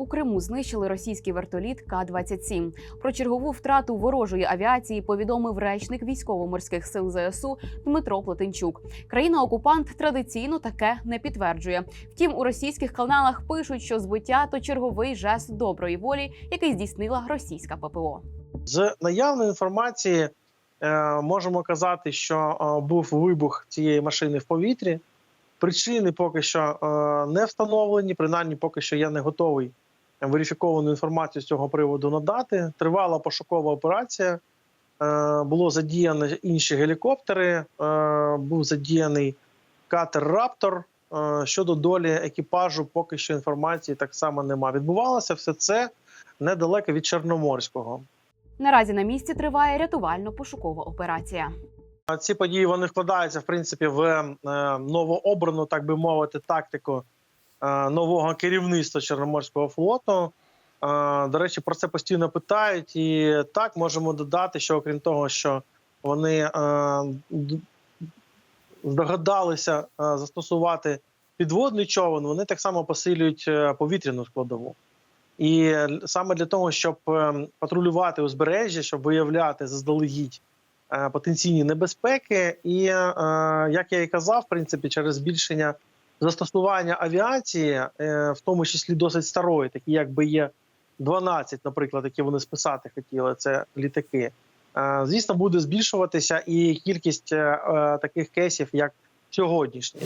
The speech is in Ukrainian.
У Криму знищили російський вертоліт К-27. Про чергову втрату ворожої авіації повідомив речник військово-морських сил ЗСУ Дмитро Плотенчук. Країна-окупант традиційно таке не підтверджує. Втім, у російських каналах пишуть, що збиття то черговий жест доброї волі, який здійснила російська ППО. З наявної інформації е, можемо казати, що е, був вибух цієї машини в повітрі. Причини поки що е, не встановлені, принаймні поки що я не готовий верифіковану інформацію з цього приводу надати. Тривала пошукова операція. Е, було задіяно інші гелікоптери, е, був задіяний катер Раптор. Е, щодо долі екіпажу, поки що інформації так само немає. Відбувалося все це недалеко від Чорноморського. Наразі на місці триває рятувально-пошукова операція. Ці події вони вкладаються в принципі в новообрану, так би мовити, тактику нового керівництва Чорноморського флоту. Е, До речі, про це постійно питають, і так можемо додати, що окрім того, що вони е, здогадалися е, застосувати підводний човен, вони так само посилюють е, повітряну складову. І саме для того, щоб е, патрулювати узбережжя, щоб виявляти заздалегідь е, потенційні небезпеки, і е, як я і казав, в принципі, через збільшення застосування авіації, е, в тому числі досить старої, такі як є 12, наприклад, які вони списати хотіли, це літаки. е, Звісно, буде збільшуватися і кількість е, таких кейсів, як сьогоднішні.